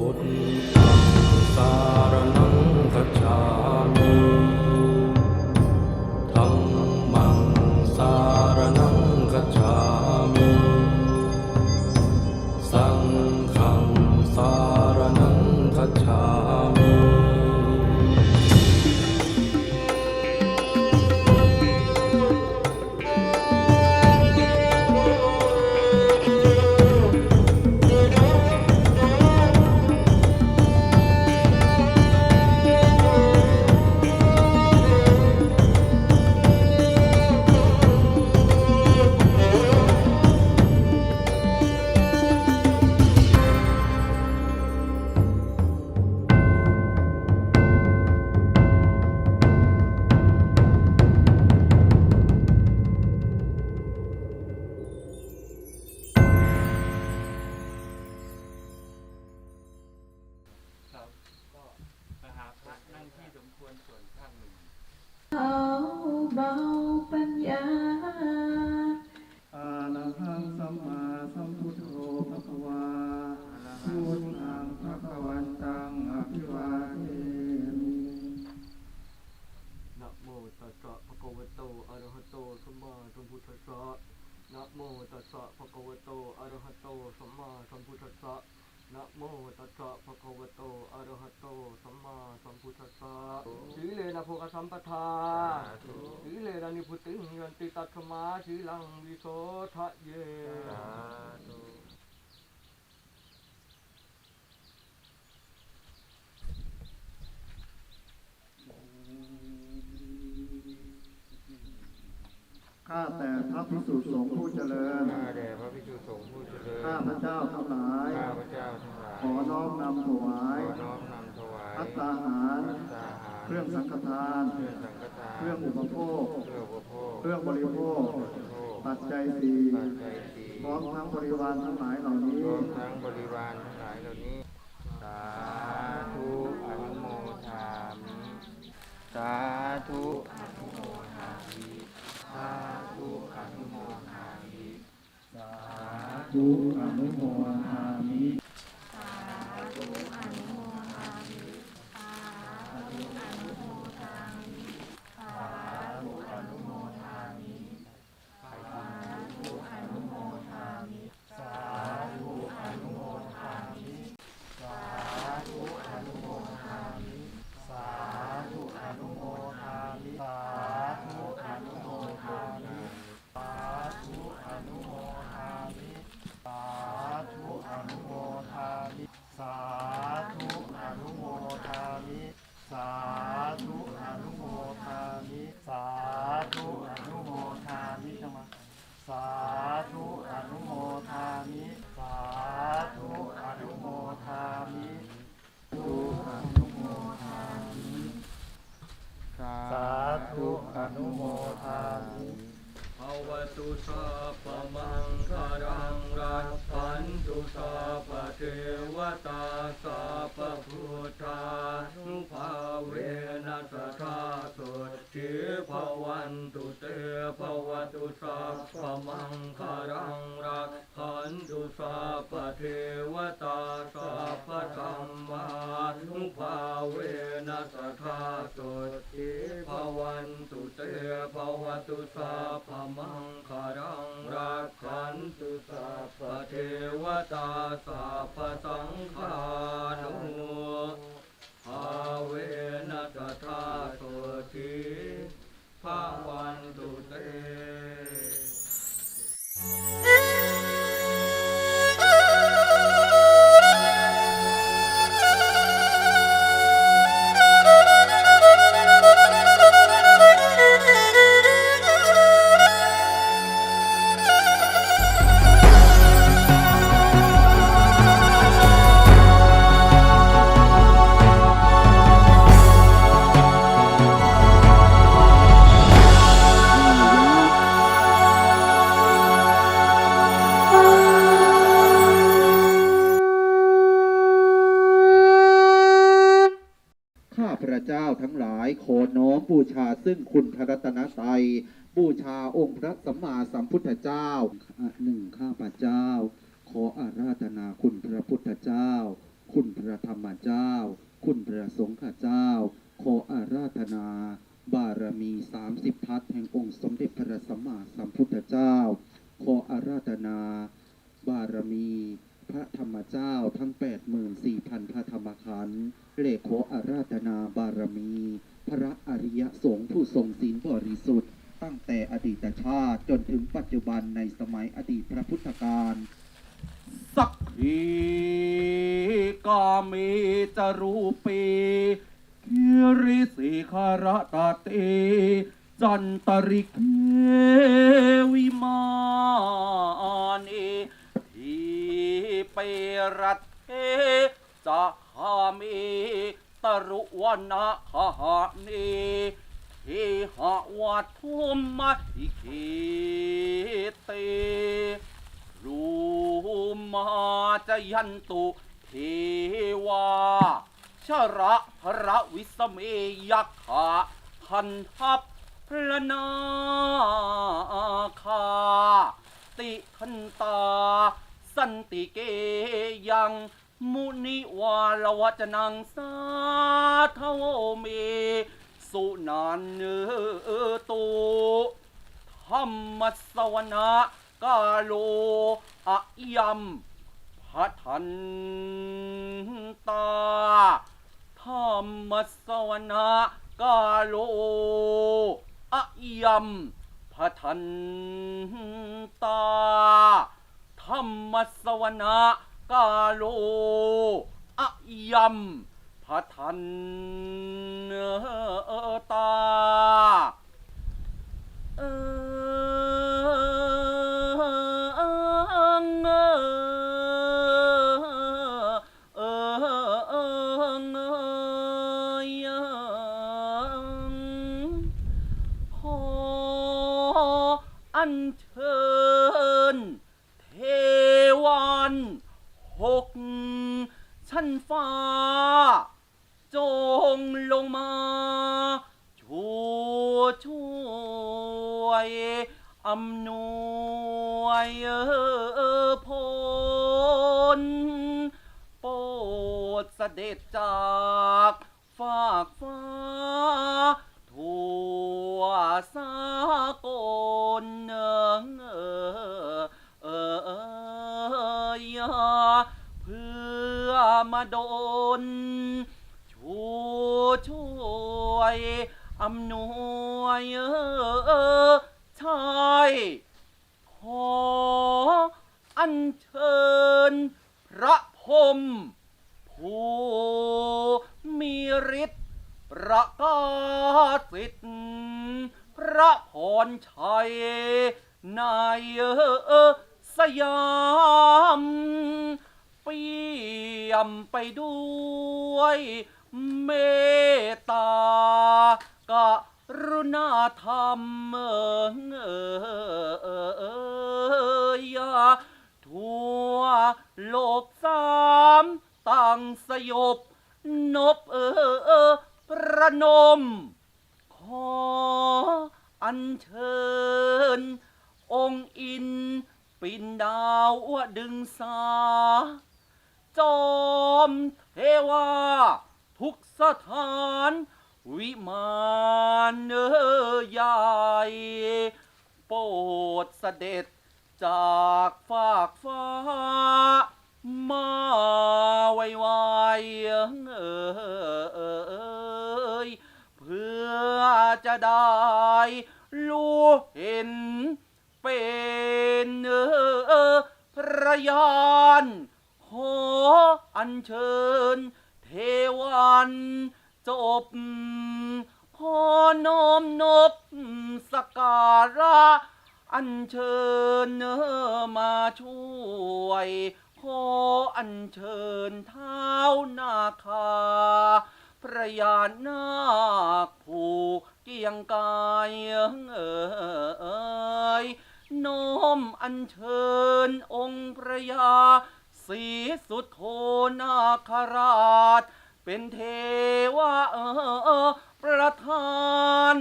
important. มปทาสีเลนะนิพุติงยันติตัตถมาสีลังวิโสทะเยข้าแต่พระภิกษุสงฆ์ผู้เจริญ ข้าแด่พระภิกษุสงฆ์ผู้เจริญ ข้าพระเจ้าทั้งหลาย ข้าพระเจ้าทั้งหลาย ขอน้อมนำถวาย ขอน้อมนำถวายพัตตาหารตาหารเครื่องสังฆทาน เครื่องสังฆทาน เครื่องอุปโภค เครื่องอุปโภค เครื่องบริโภคบริโภคปัจจัยสี่ปัจจัยสี่พร้อมทั้งบริวารทั้งหลายเหล่านี้รวมทั้งบริวารทั้งหลายเหล่านี้ สาธุอนุโมทามิสาธุอนุโมทามิสาธุอนุโมทามิสาธุอนุโมทามิ สาธุอนุโมทามิ สาธุอนุโมทามิ สาธุอนุโมทามิ สาธุอนุโมทามิ สาธุอนุโมทามิ สาธุอนุโมทามิ สาธุอนุโมทามิจังหวะสาธุอนุโมทามิ สาธุอนุโมทามิทุอนุโมทามิ สาธุ อนุโมทามิภวตุสัพพมังคารังรักพันตุสัพพเทวตาสัพพพุทธานุภาเวนัส สุทิภวันตุเตภวตุสัพพมังคารังรักขันตุสัพเทวตาสัพพสัมานุภาเวนัสสทาสุทิภวันตุเตภวตุสัพพมังคารังรักขันตุสัพเทวตาสัพพสังฆานุ 바 อน้อมบูชาซึ่งคุณพระรัตนตรัยบูชาองค์พระสัมมาสัมพุทธเจ้าหนึ่งข้าพเจ้า ขออาราธนาคุณพระพุทธเจ้า คุณพระธรรมเจ้า คุณพระสงฆ์เจ้า ขออาราธนา บารมีสามสิบทัศแห่งองค์สมเด็จพระสัมมาสัมพุทธเจ้า ขออาราธนา บารมี พระธรรมเจ้าทั้ง 84,000 พระธรรมขันเลขขออาราธนาบารมี พระอริยสงฆ์ผู้ทรงศีลบริสุทธิ์ ตั้งแต่อดีตชาติจนถึงปัจจุบันในสมัยอดีตพระพุทธการสักขีกามีจรูปีคิริสิคารตาเตจันตริกวิมานีทีเปรัตเทจะหามี ตรุวนาคหานีทีหะวัดทุมมาอิคิเตรูมาจะยันตุเทวาชระพระวิสเมยักขาพันทัพพระนาคา ติทันตา สันติเกยัง มุนิวาลวจนังสาทวเมสุนันเนตุธรรมสวนะกาโลอะยัมพัทันตาธรรมสวนะกาโลอะยัมพัทันตาธรรมสวนะ กาโลอะยัมพะทันตาเอิงเอิ ฟ้า จงลงมาช่วยช่วยอำนวยผลโปรดเสด็จจากฝากฟ้า ทั่วสากลเออ มาดลช่วช่วยอำนวยชายขออัญเชิญพระพรมผู้มีฤทธิ์ประกาศสิทธิ์พระพรชัยในสยาม ปี่ยมไปด้วยเมตตากรุณาธรรมเอยทั่วโลกสามต่างสยบนบเออประนม ขออัญเชิญ องค์อินปินดาวดึงสา จอมเทวา ทุกสถาน วิมานเนอใหญ่โปรดเสด็จจากฝาก ฟ้ามาไวไวเอยเพื่อจะได้รู้เห็นเป็นเออพระยานขออัญเชิญ เทวันจบขอน้อมนบสกการะ อัญเชิญเนอมาช่วย ขออัญเชิญเท้านาคา พระยานาคผู้เกียงกายเอยน้อมอัญเชิญองค์พระยาสีสุดโทนาคราช เป็นเทวาประธาน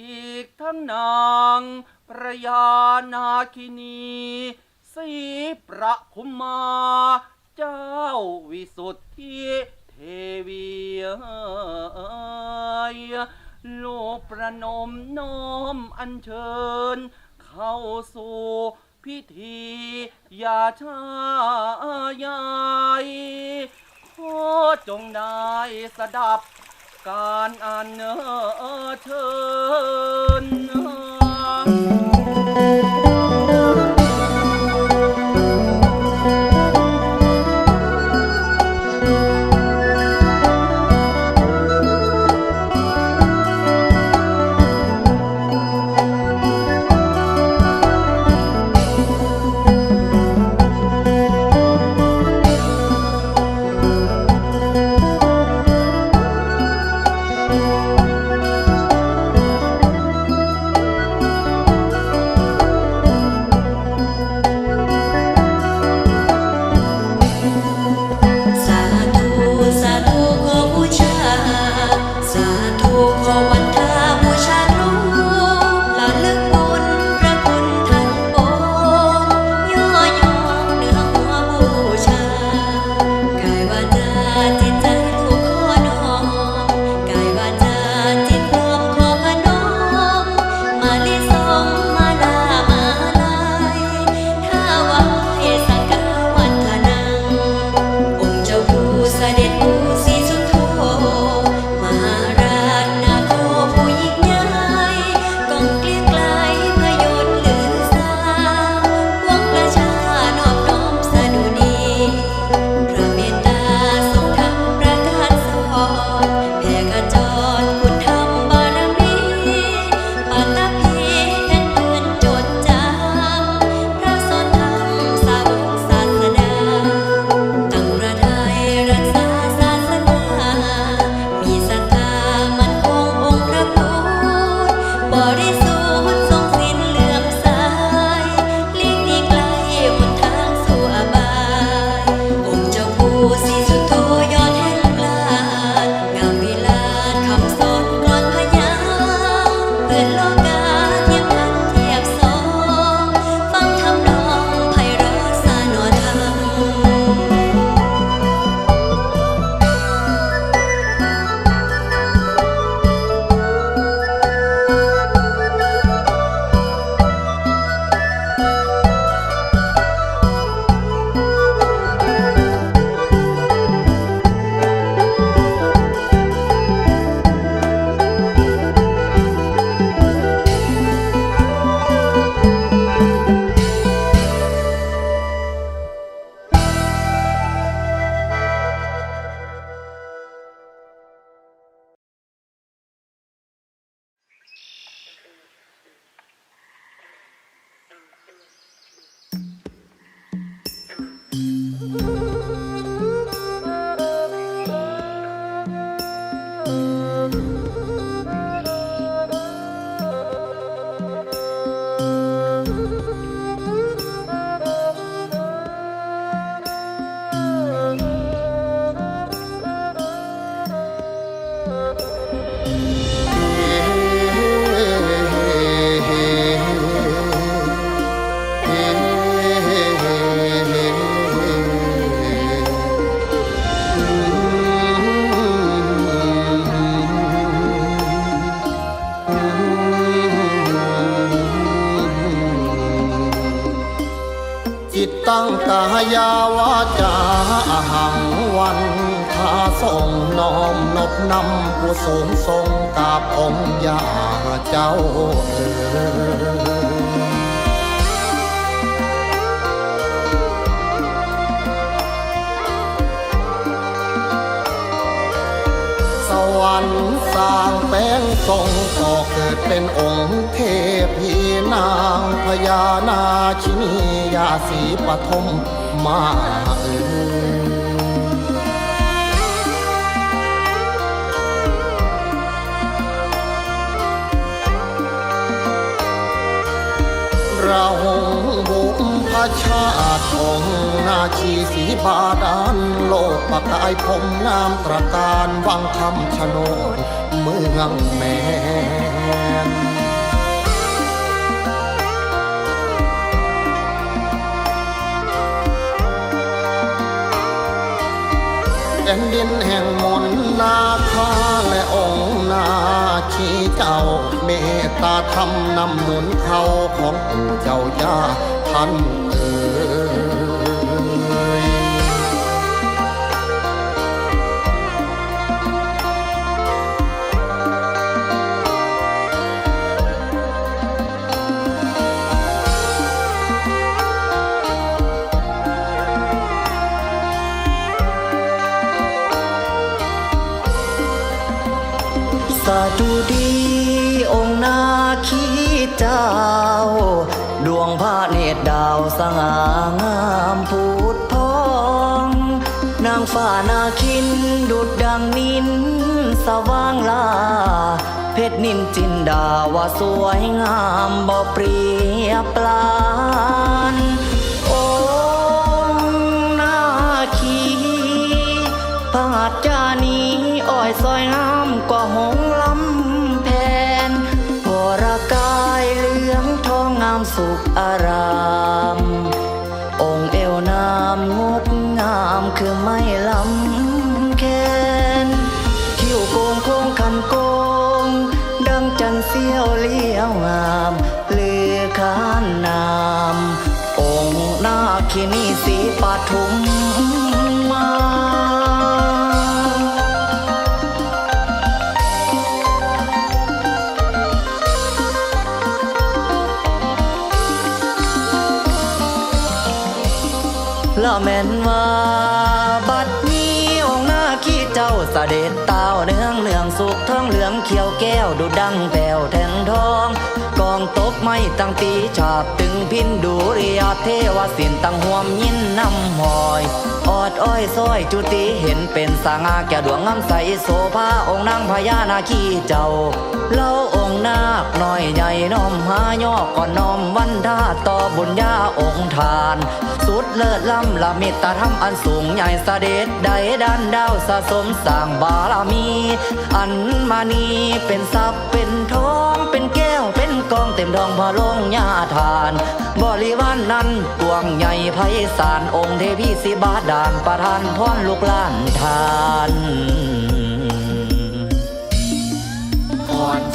อีกทั้งนางพระยานาคินีสีประคุมาเจ้าวิสุทธิเทวีลูกประนมน้อมอัญเชิญ เข้าสู่พิธียาชายายขอจงได้สดับ การอ่านเชิญ สูงทรงกาบองยาเจ้าเอ๋ยสวันสร้างแป้งทรงต่อเกิดเป็นองค์เทพีนางพญานาชินียาสีปฐมมาเอ๋ ระหงบุมพรชาติองนาชีสีบาดานโลกประกายผมงามตระการวังคำชโนดเมืองแม่แผ่นดินแห่งมนนาคาและองค์นาคีเจ้า เมตตาธรรมนำหนุนเขาของปู่เจ้าย่าท่าน ดวงพระเนตรดาวสง่างามพูดพอง นางฟ้านาคินดุดดังนินสว่างลา เพชรนินจินดาว่าสวยงามบ่เปรียบปลานองนาคีพระหัตจานีอ้อยซอยงามกว่าหง งา ละแม่นว่าบัดนี้องค์นาขี้เจ้าเสด็จเต้าเนืองเนืองสุขท้องเหลืองเขียวแก้วดูดังแป้วแทงทอง กองตบไม่ตั้งตีฉาบตึงพินดูริยาเทวสินตั้งห่วมยินนำหอยออดอ้อยซ้อยจุติเห็นเป็นสางาแก่ดวงงามใสโสภาองค์นางพญานาคีเจ้าเล่าองค์นาคน้อยใหญ่น้อมหายอกก่อนน้อมวันทาต่อบุญญาองค์ทาน สุดเลิศล้ำละมิตรธรรมอันสูงใหญ่เสด็จใดดันดาวสะสมสร้างบารมี อันมานีเป็นทรัพย์เป็นทองเป็นแก้วเป็นกองเต็มดองพระลงญาทาน บริวารนนั้นกวงใหญ่ไพศาลองค์เทพีสิบาดานประทานพรลูกหล้านทานอ่อน